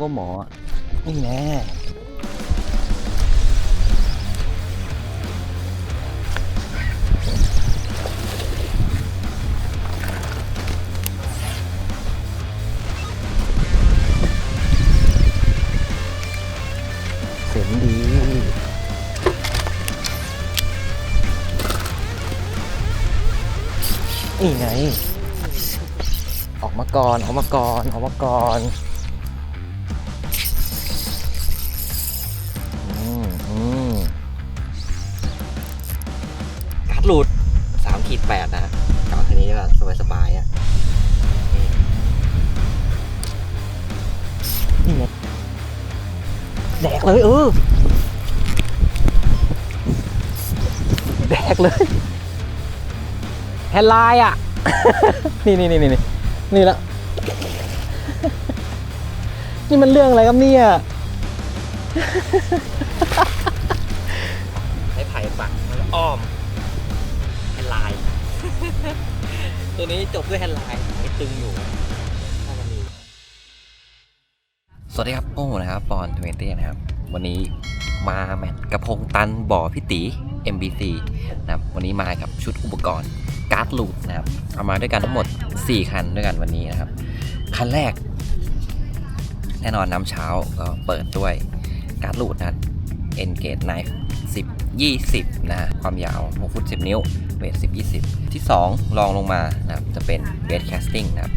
ว่าหมอนี่แน่เสียงดีนี่ไง ออกมาก่อน ออกมาก่อน ออกมาก่อน หลุดสามขีดแปดนะกาวทีนี้ก็สบายสบายๆอะนี่ไงแดกเลยเออแดกเลยแฮนด์ไลน์อะนี่นี่นี่นี่นี่นี่ละนี่มันเรื่องอะไรครับเนี่ยใช้ไผ่ปักแล้วอ้อม ตัวนี้จบด้วยแฮนด์ไลน์ไม่ตึงอยู่ถ้ามันมีสวัสดีครับโอ้นะครับปอนทเวนตี้นะครับ วันนี้มาแมตช์กระพงตันบ่อพิตี MBC นะครับ วันนี้มากับชุดอุปกรณ์การ์ดลูดนะครับ เอามาด้วยกันทั้งหมด 4 คันด้วยกันวันนี้นะครับ คันแรก แน่นอนน้ำเช้าก็เปิดด้วยการ์ดลูดนะครับ Engage Knife 10 20 นะ ความยาว6ฟุต10 นิ้ว เวท 10 20 ที่2ลองลงมานะครับจะเป็น Base Casting นะครับ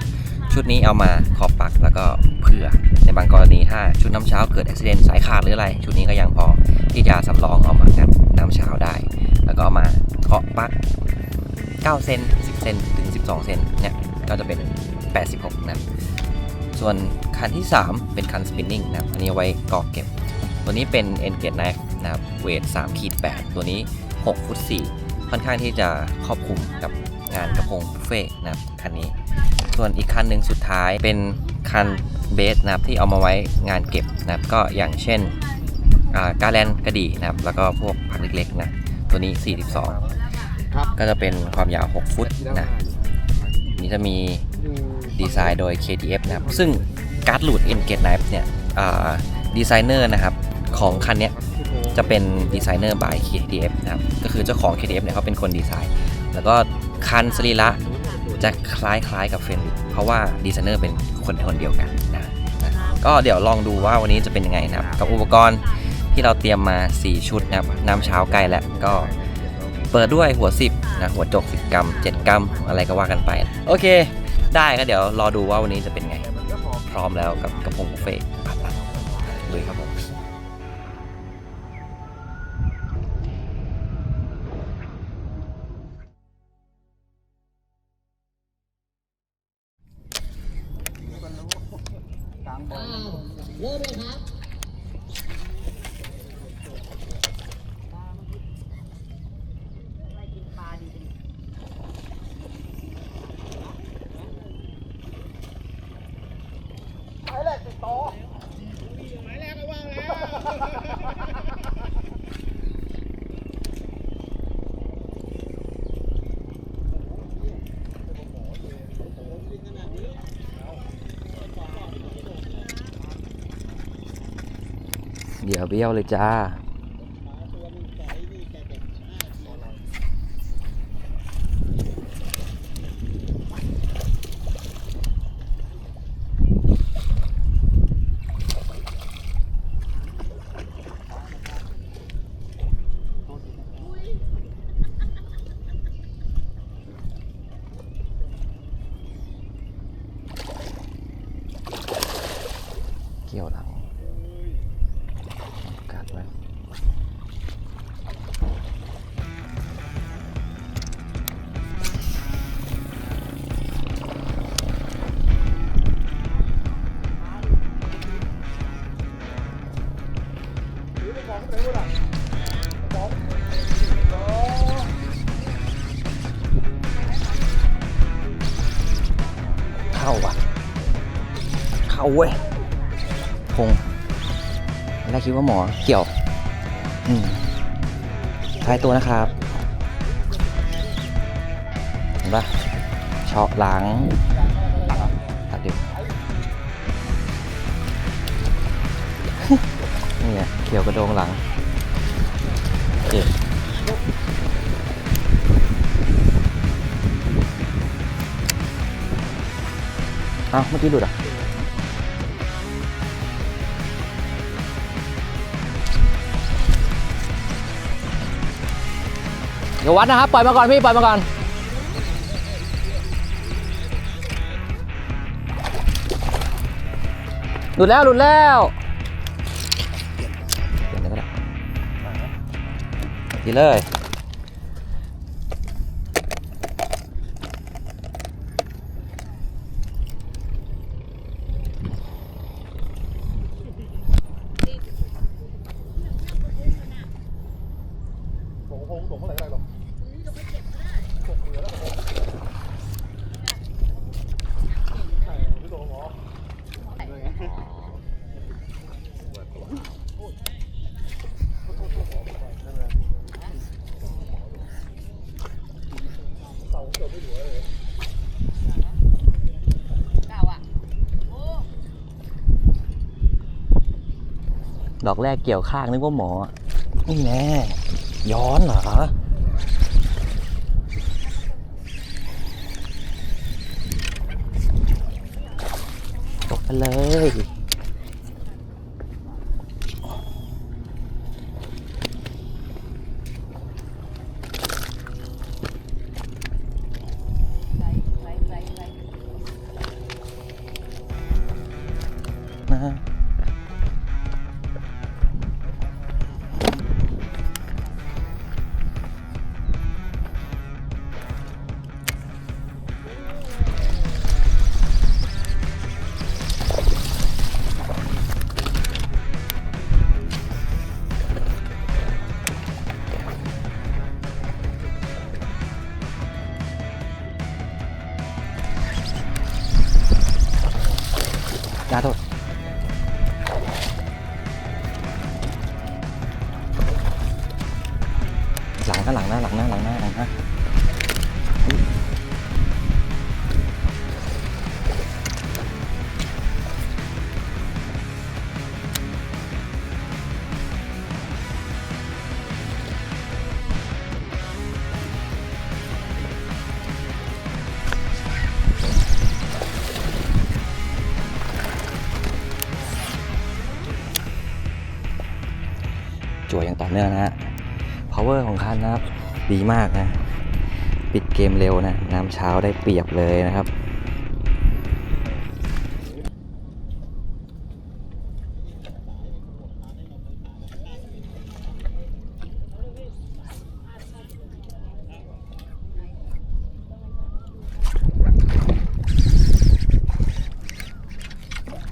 86 ชุดนี้เอามาขอบปักแล้วก็เผื่อ ในบางกรณีถ้าชุดน้ำเช้าเกิดอุบิเหตุสายขาดหรืออะไร ชุดนี้ก็ยังพอที่จะสำรองเอามางัดน้ำเช้าได้ แล้วก็เอามาเคาะปัก 9 เซน10 เซนถึง 12 เซนเนี่ยก็จะเป็น 86 นะส่วนคันที่ 3 เป็นคันสปินนิ่งนะอันนี้ไว้กอกเก็บ ตัวนี้เป็น Engage Knife นะครับเวท3ขีด8ตัวนี้6ฟุต4ค่อนข้างที่จะครอบคลุมกับงานกระพงบุฟเฟ่ต์นะครับคันนี้ ส่วนอีกคันหนึ่งสุดท้ายเป็นคันเบสนะครับที่เอามาไว้งานเก็บนะครับก็อย่างเช่นอ่ากาแลนกระดี่นะครับแล้วก็พวกผักเล็กๆนะตัวนี้ 42ครับก็จะเป็นความยาว 6 ฟุตนะนี่จะมีดีไซน์โดย KTF นะครับซึ่งการ์ดหลุด Engage Knife เนี่ยดีไซเนอร์นะครับของคันเนี้ย จะเป็นดีไซเนอร์ by KTF นะครับ ก็คือเจ้าของ KTF เนี่ยเขาเป็นคนดีไซน์ แล้วก็คันสรีระจะคล้ายๆกับเฟรนด์เพราะว่าดีไซเนอร์เป็นคนคนเดียวกันนะก็เดี๋ยวลองดูว่าวันนี้จะเป็นยังไงนะครับ กับอุปกรณ์ที่เราเตรียมมา 4 ชุดนะครับน้ำเช้าใกล้แล้วก็เปิดด้วยหัว 10นะหัวจก 10 กรัม 7 กรัม อะไรก็ว่ากันไป โอเค ได้ก็เดี๋ยวรอดูว่าวันนี้จะเป็นไง พร้อมแล้วกับกระพงบุฟเฟ่ต์ปัดๆลุยครับผม เดี๋ยวเบี้ยวเลยจ้า เข้าว่ะ เข้าเว้ยพงแรกคิดว่าหมอเกี่ยว อืมท้ายตัวนะครับ เห็นปะเชาะหลังตัดดินี่ไงเขียวกระโดงหลัง อ้าวเมื่อกี้หลุดอะเดี๋ยววัดนะครับ ปล่อยมาก่อนพี่ ปล่อยมาก่อน หลุดแล้ว หลุดแล้วเปลี่ยนเลยก็ได้ดีเลย ส่งคงส่งเมื่อไหร่ก็ได้หรอกส่งเหลือแล้วก็ใช่หรือส่งหมอเสาเกิดไม่เหลือเลย ด อกแรกเกี่ยวข้างนึกว่าหมอ นี่แน่ย้อนเหรอตกไปเลย จ้าโทษหลังนะหลังนะหลังนะหลังนะหลังนะ มากนะ ปิดเกมเร็วนะ น้ำเช้าได้เปรียบเลยนะครับ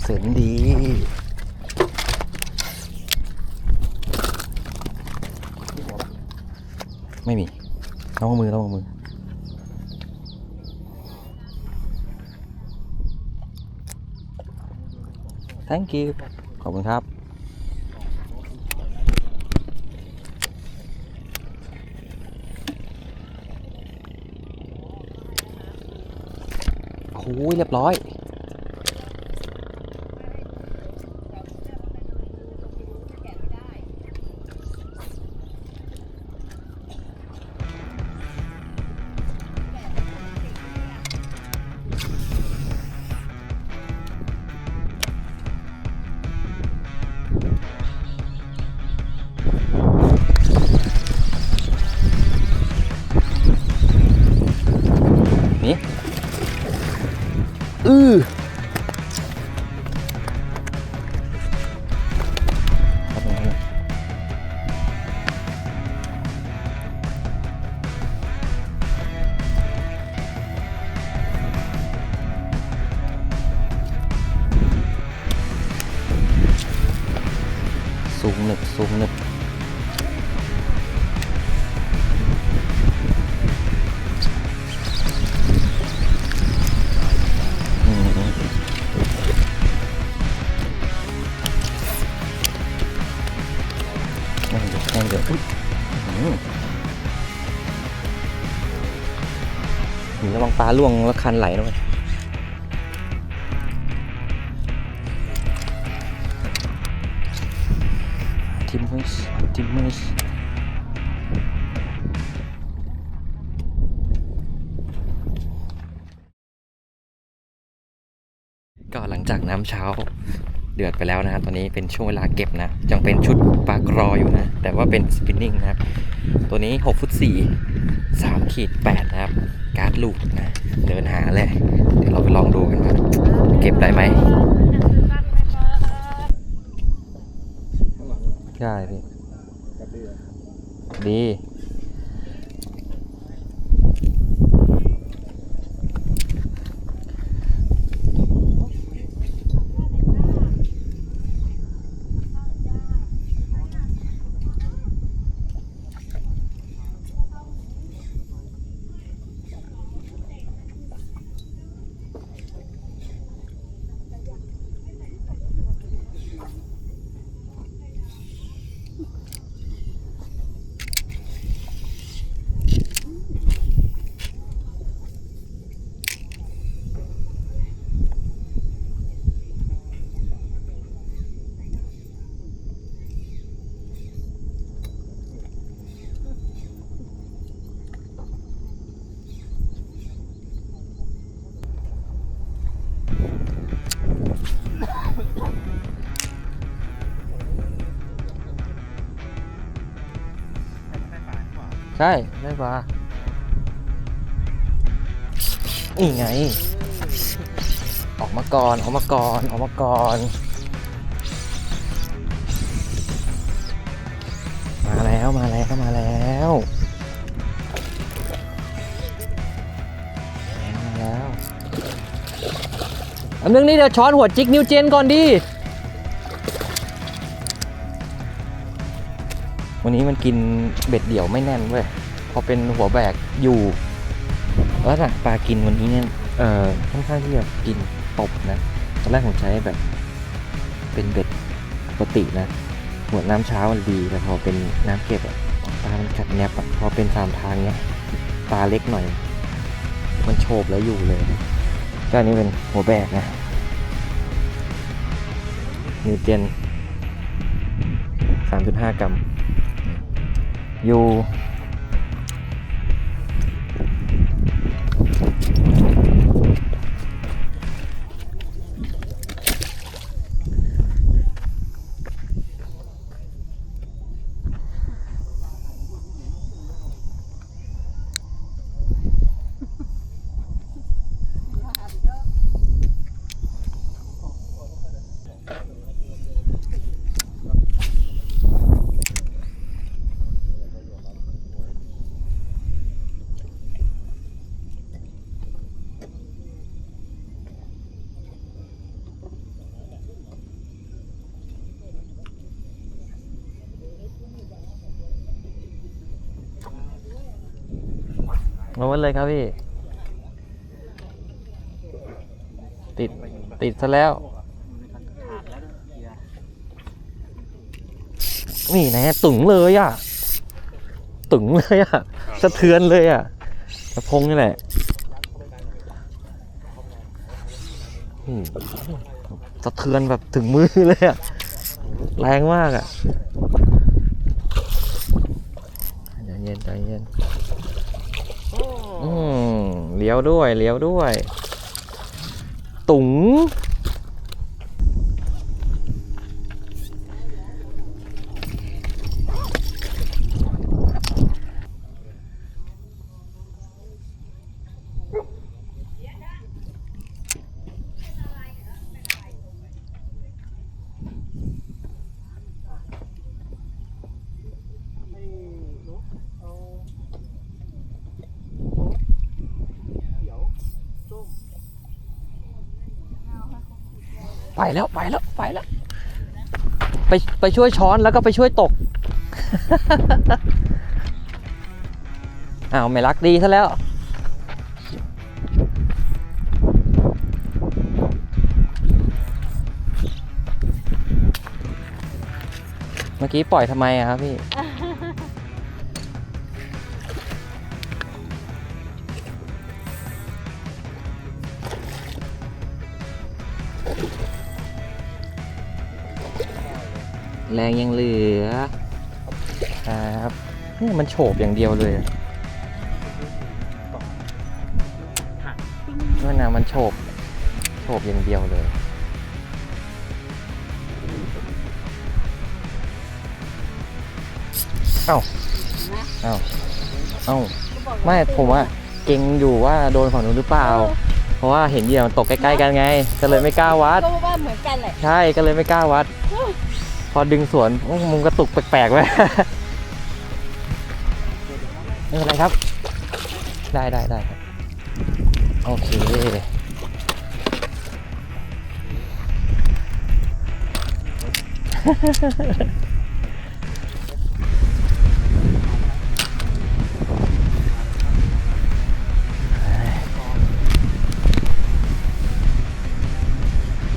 เสียงดีไม่มี ต้องมือต้องมือ thank you ขอบคุณครับ โอ้ยเรียบร้อย หนีระวังปลาล่วงแล้วคันไหลด้วยทิมมิสทิมมิสก็หลังจากน้ำเช้าเดือดไปแล้วนะครับตอนนี้เป็นช่วงเวลาเก็บนะยังเป็นชุดปลากรออยู่นะ แต่ว่าเป็นสปินนิ่งนะครับ ตัวนี้6ฟุต4 3ขีด8นะครับ การ์ดลูกนะเดินหาเลยเดี๋ยวเราไปลองดูกันว่าเก็บได้ไหมข้างหลังใช่พี่ดี ช่ได้ปลานี่ไง ออกมาก่อนออกมาก่อนออกมาก่อนมาแล้วมาแล้วมาแล้วมาแล้วอันนึงนี่เดี๋ยวช้อนหัวจิกนิวเจนก่อนดิ วันนี้มันกินเบ็ดเดี่ยวไม่แน่นเว้ยพอเป็นหัวแบกอยู่แล้วหนักปลากินวันนี้เนี่ยเอ่อค่อนข้างที่จะกินตบนะตอนแรกผมใช้แบบเป็นเบ็ดปกตินะหัวน้ำเช้ามันดีแต่พอเป็นน้ำเก็บอะปลามันกัดแนบอะพอเป็นสามทางเนี้ยปลาเล็กหน่อย มันโฉบแล้วอยู่เลยก็อันนี้เป็นหัวแบกนะนิวเจน3.5 กรัม อ มาวันเลยครับพี่ ติด ติดซะแล้ว นี่นะตึงเลยอะ ตึงเลยอะ สะเทือนเลยอะกระพงนี่แหละสะเทือนแบบถึงมือเลยอะ แรงมากอะใจเย็นใจเย็น เลี้ยวด้วยเลี้ยวด้วย ตุ๋ง ไปแล้วไปแล้วไปแล้ว ไปไปช่วยช้อนแล้วก็ไปช่วยตก อ้าวไม่รักดีซะแล้ว เมื่อกี้ปล่อยทำไมอะครับพี่ แรงยังเหลือครับนี่มันโฉบอย่างเดียวเลยนั่นนะมันโฉบโฉบอย่างเดียวเลยเอ้าเอ้าเอ้าไม่ผมว่าเก่งอยู่ว่าโดนฝั่งนู้นหรือเปล่า เพราะว่าเห็นเหยื่อมันตกใกล้ๆกันไงก็เลยไม่กล้าวัดก็ว่าเหมือนกันแหละใช่ก็เลยไม่กล้าวัด พอดึงสวนมุงกระตุกแปลกๆไว้ไม่เป็นไรครับ ได้ได้ได้ครับ โอเค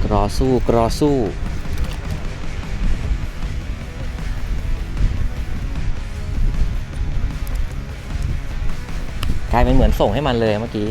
กรอสู้กรอสู้ กลายเป็นเหมือนส่งให้มันเลยเมื่อกี้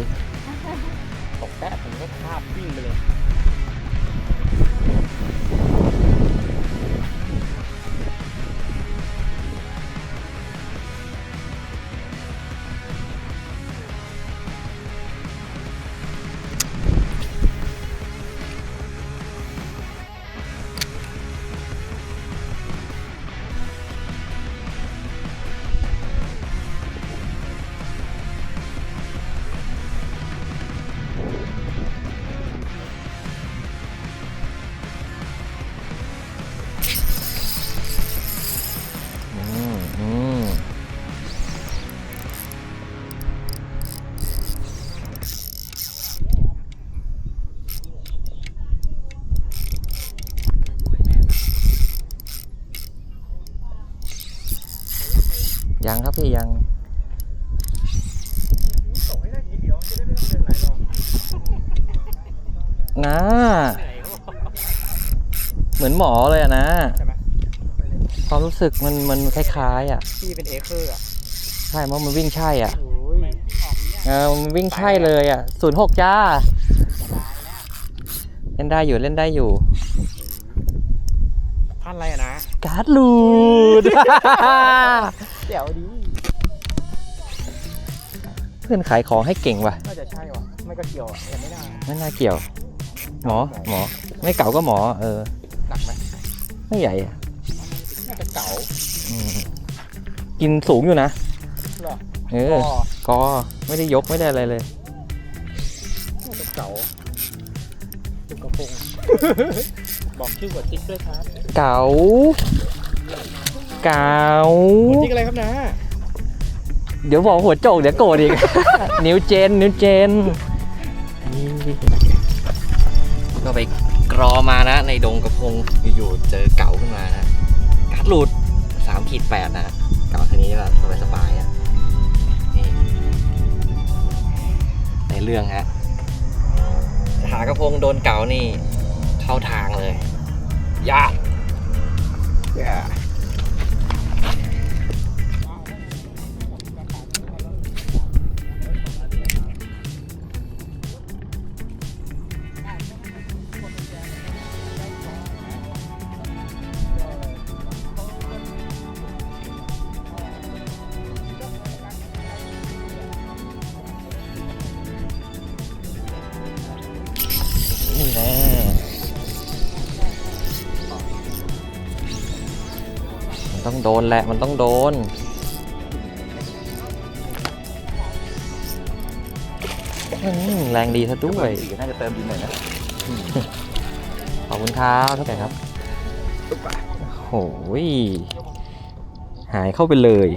ยังครับพี่ยังตกให้ได้ทีเดียวจะได้ไม่ต้องเดินหลายรอบนะเหนื่อยก็เหมือนหมอเลยอะนะ ใช่ไหมความรู้สึกมันมันคล้ายๆอะ พี่เป็นเอเคอร์อะใช่เพราะมันวิ่งใช่อะ โอ้ยเออมันวิ่งใช่เลยอะศูนย์หกจ้า เล่นได้อยู่เล่นได้อยู่ พันอะไรอะนะ การ์ดลูด เดี๋ยวดีเพื่อนขายของให้เก่งว่ะน่าจะใช่ว่ะไม่ก็เกี่ยวอะยังไม่ได้ไม่น่าเกี่ยว หมอหมอ ไม่เก่าก็หมอ เออ หนักไหมไม่ใหญ่อะน่าจะเก๋าอืมกินสูงอยู่นะเหรอเอก็อกอไม่ได้ยกไม่ได้อะไรเลย น่าจะเก๋าตุกกระพงบอกชื่อหัวติ๊กด้วยครับ เก๋า เก๋าหัวติ๊กอะไรครับนะ เดี๋ยวบอกหัวโจกเดี๋ยวโกรธอีก นิ้วเจน นิ้วเจน ก็ไปกรอมานะ ในดงกระพงอยู่ๆเจอเก๋าขึ้นมานะการ์ดหลุดสามขีดแปดนะเก๋าทีนี้แบบสบายๆอะนี่ในเรื่องฮะหากระพงโดนเก๋านี่เข้าทางเลยยากนี่ ต้องโดนแหละ มันต้องโดนอืมแรงดีซะด้วย สีน่าจะเติมดีหน่อยนะขอบคุณครับเท่าไหร่ครับ โอ้ย หายเข้าไปเลย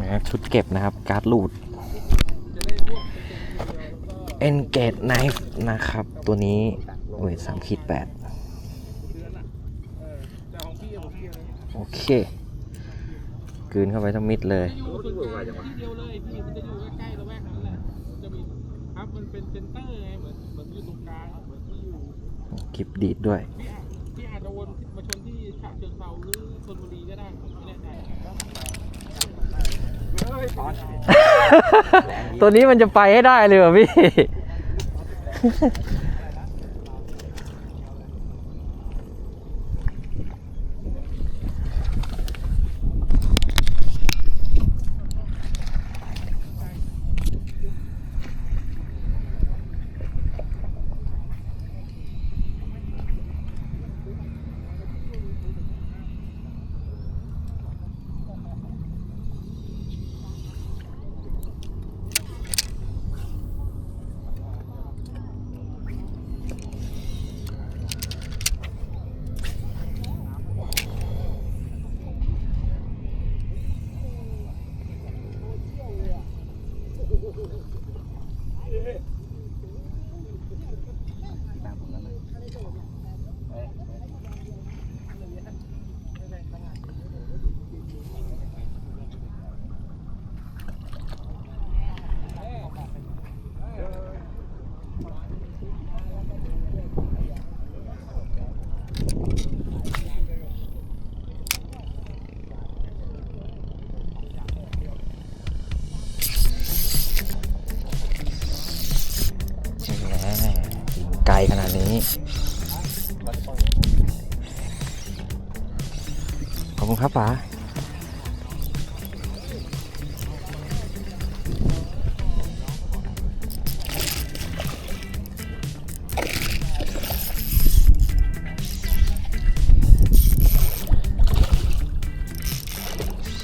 นะครับชุดเก็บนะครับ การ์ดลูด Engage Knife นะครับ ตัวนี้เวทสามขีดแปดโอ เคกลืนเข้าไปทั้งมิดเลยที่เดียวเลยพี่มันจะอยู่ใกล้ๆระแวกนั้นแหละมันจะมีครับมันเป็นเซ็นเตอร์ไงเหมือนเหมือนอยู่ตรงกลางเหมือนที่อยู่คลิปดีดด้วย พี่อาจพี่อาจจะวนมาชนที่ฉะเชิงเทราหรือชลบุรีก็ได้ผมไม่แน่ใจตัวนี้มันจะไปให้ได้เลยเหรอพี่ Yeah. ป๋า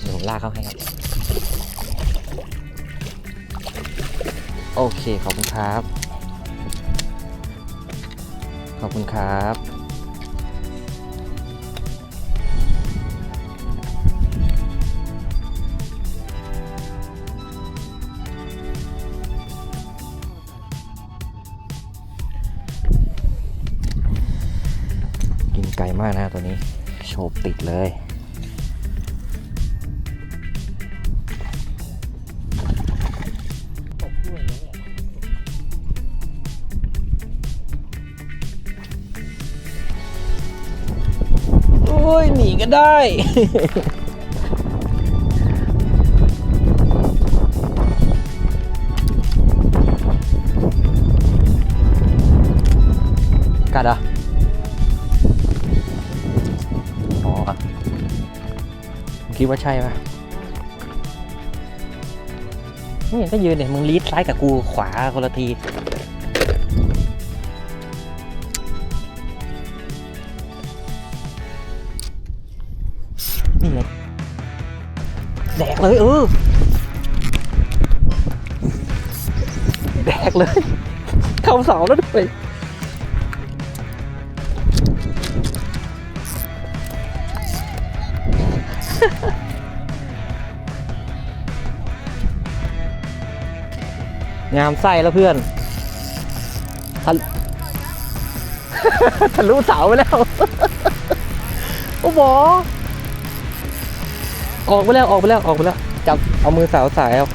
เดี๋ยวผมลากเข้าให้ครับ โอเค ขอบคุณครับ ขอบคุณครับ ตัวนี้โชว์ติดเลย โอ้ย หนีก็ได้กัดอะ คิดว่าใช่ปะนี่ก็ยืนเนี่ยมึงลีดซ้ายกับกูขวาคนละทีนี่ไงแดกเลยเออแดกเลยเข้าเสาแล้วด้วย งามไส้แล้วเพื่อนทะทะลุเสาไปแล้ว โอ้โหออกไปแล้วออกไปแล้วออกไปแล้ว จับเอามือสาวสายเอา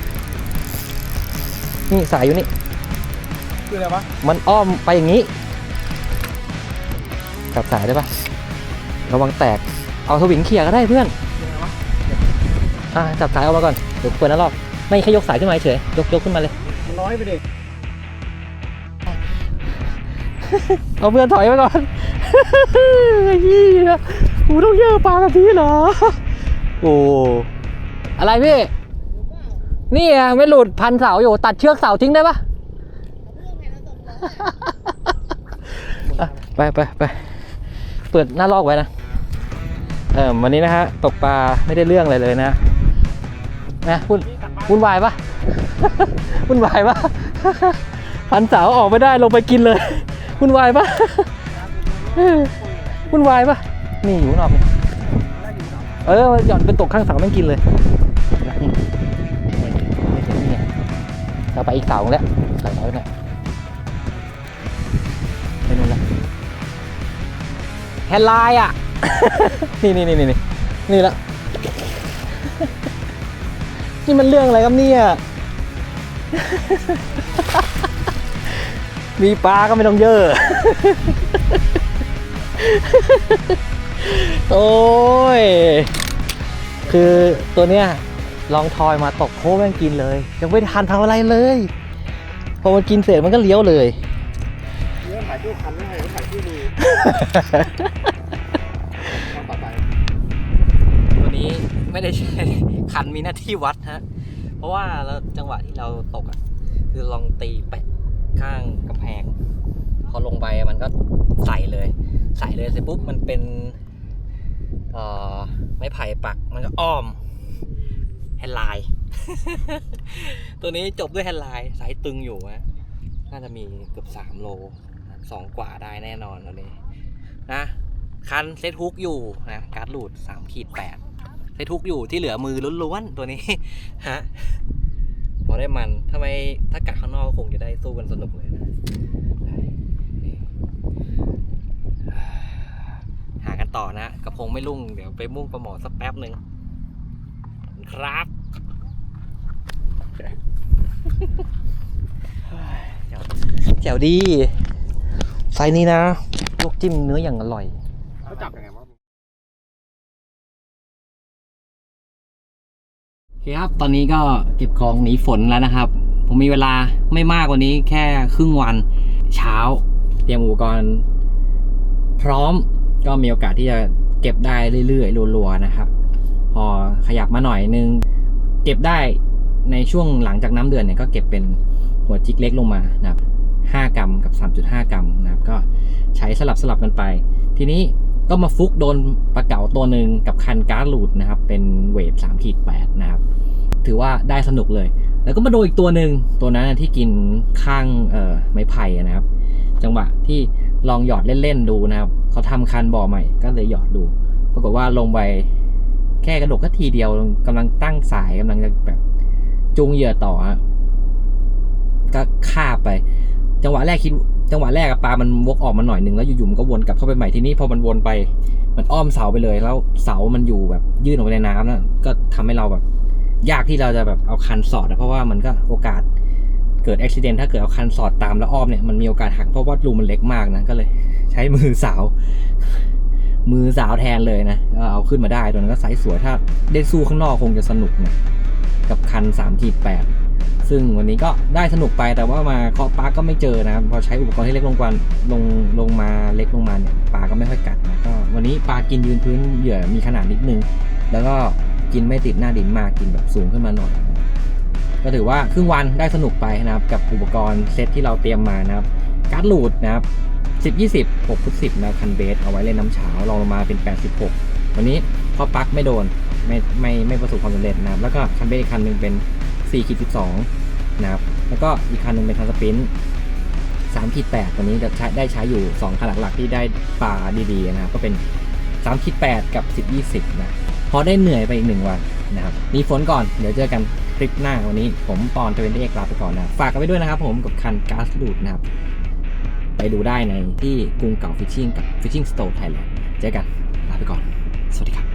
นี่สายอยู่นี่ คืออะไรวะ มันอ้อมไปอย่างนี้ จับสายได้ปะระวังแตก เอาสวิงเขี่ยก็ได้เพื่อนยังไงวะอ่าจับสายออกมาก่อน เดี๋ยวเปิดนั้นรอบ ไม่แค่ยกสายขึ้นมาเฉย ยกยกขึ้นมาเลยมั น้อยไปดิเอาเพื่อนถอยไปก่อนไอ้เหี้ยกูต้องเยอะปลาแบบนี้เหรอ โอ้ อะไรพี่ นี่อะไม่หลุดพันเสาอยู่ ตัดเชือกเสาทิ้งได้ปะไปไปไปเปิดหน้าลอกไว้นะ เออวันนี้นะฮะ ตกปลาไม่ได้เรื่องอะไรเลยนะ นะวุ่นวุ่นวายปะ วุ่นวายปะพันเสาออกไม่ได้ลงไปกินเลยวุ่นวายปะเออวุ่นวายปะนี่อยู่ข้างนอกนี่เออหย่อนเป็นตกข้างเสาแม่งกินเลยนะนี่นี่นี่เราไปอีกเสาแล้วใส่ไว้หน่อยไปนู่นละแฮนด์ไลน์อะนี่นี่นี่นี่นี่นี่ละนี่มันเรื่องอะไรครับเนี่ย มีปลาก็ไม่ต้องเยอะ โอ้ย คือตัวเนี้ยลองทอยมาตกโค้แม่งกินเลย ยังไม่ทันทำอะไรเลย พอมันกินเสร็จมันก็เลี้ยวเลยเรื่องถ่ายรูปคันไม่ให้ถ่ายที่มือตอนต่อไปตัวนี้ไม่ได้ใช้คันมีหน้าที่วัดฮะ เพราะว่าเราจังหวะที่เราตกอะ คือลองตีแปะข้างกำแพง พอลงไปมันก็ใส่เลย ใส่เลยเสร็จปุ๊บมันเป็นเอ่อไม้ไผ่ปักมันก็อ้อมแฮนไลน์ตัวนี้จบด้วยแฮนไลน์สายตึงอยู่ฮะน่าจะมีเกือบสามโลสองกว่าได้แน่นอนตัวนี้นะคันเซตฮุกอยู่นะการ์ดหลุดสามขีดแปด เซตฮุกอยู่ที่เหลือมือล้วนๆตัวนี้ฮะพอได้มันทำไมถ้ากะข้างนอกก็คงจะได้สู้กันสนุกเลยนะหากันต่อนะกระพงไม่รุ่งเดี๋ยวไปมุ่งประหมอสักแป๊บหนึ่งครับแจ๋วดีไซส์นี้นะลวกจิ้มเนื้ออย่างอร่อยเขาจับยังไง คครับ ตอนนี้ก็เก็บของหนีฝนแล้วนะครับ ผมมีเวลาไม่มากกว่านี้แค่ครึ่งวันเช้า เตรียมอุปกรณ์พร้อมก็มีโอกาสที่จะเก็บได้เรื่อยๆรัวๆนะครับ พอขยับมาหน่อยนึง เก็บได้ในช่วงหลังจากน้ำเดือนเนี่ยก็เก็บเป็นหัวจิกเล็กลงมานะครับ5กรัมกับ 3.5 กรัมนะครับ ก็ใช้สลับสลับกันไป ทีนี้ ก็มาฟุกโดนปลาเก๋าตัวหนึ่งกับคันการ์ดลูดนะครับ เป็นเวท3ขีด8นะครับ ถือว่าได้สนุกเลย แล้วก็มาโดนอีกตัวหนึ่งตัวนั้นที่กินข้างเอ่อไม้ไผ่นะครับ จังหวะที่ลองหยอดเล่นๆดูนะครับเขาทำคันบ่อใหม่ก็เลยหยอดดู ปรากฏว่าลงไปแค่กระดกก็ทีเดียวกำลังตั้งสายกำลังจะแบบจูงเหยื่อต่อก็ฆ่าไป จังหวะแรกคิด จังหวะแรกปลามันวกออกมาหน่อยหนึ่งแล้วอยู่ๆมันก็วนกลับเข้าไปใหม่ทีนี้พอมันวนไป มันอ้อมเสาไปเลย แล้วเสามันอยู่แบบยื่นออกไปในน้ำนะก็ทำให้เราแบบ ยากที่เราจะแบบเอาคันสอดอะเพราะว่ามันก็โอกาสเกิดอุบิเหตุถ้าเกิดเอาคันสอดตามแล้วอ้อมเนี่ยมันมีโอกาสหักเพราะว่ารูมันเล็กมากนะก็เลย ใช้มือสาว มือสาวแทนเลยนะก็เอาขึ้นมาได้ตัวนั้นก็ไซส์สวยถ้าได้สู้ข้างนอกคงจะสนุกนะกับคัน3ขีด8 ซึ่งวันนี้ก็ได้สนุกไปแต่ว่ามาเคาะปลาก็ไม่เจอนะครับพอใช้อุปกรณ์ที่เล็กลงกว่าลงลงมาเล็กลงมาเนี่ยปลาก็ไม่ค่อยกัดนะก็วันนี้ปลากินยืนพื้นเหยื่อมีขนาดนิดนึง แล้วก็กินไม่ติดหน้าดินมากกินแบบสูงขึ้นมาหน่อย ก็ถือว่าครึ่งวันได้สนุกไปนะครับ กับอุปกรณ์เซตที่เราเตรียมมานะครับการ์ดลูดนะครับ10 20 6ฟุต10นะครับคันเบสเอาไว้เล่นน้ำเฉาลองลงมาเป็น 86 วันนี้พอปลั๊กไม่โดนไม่ไม่ไม่ประสบความสำเร็จนะครับแล้วก็คันเบสอีกคันหนึ่งเป็น 4ขีด12 นะครับ แล้วก็อีกคันหนึ่งเป็นทันสปรินต์3ขีด8ตัวนี้จะใช้ได้ใช้อยู่ 2 คันหลักๆที่ได้ปลาดีๆนะครับ ก็เป็น3ขีด8กับ 10 20 นะ พอได้เหนื่อยไปอีกหนึ่งวันนะครับ มีฝนก่อน เดี๋ยวเจอกันคลิปหน้าวันนี้ผมปอนเทเวนตี้เอกลาไปก่อนนะ ฝากกันไว้ด้วยนะครับผมกับคันก๊าซลูดนะครับ ไปดูได้ในที่กรุงเก่าฟิชชิ่งกับ Fishing Store Thailand เจอกันลาไปก่อน สวัสดีครับ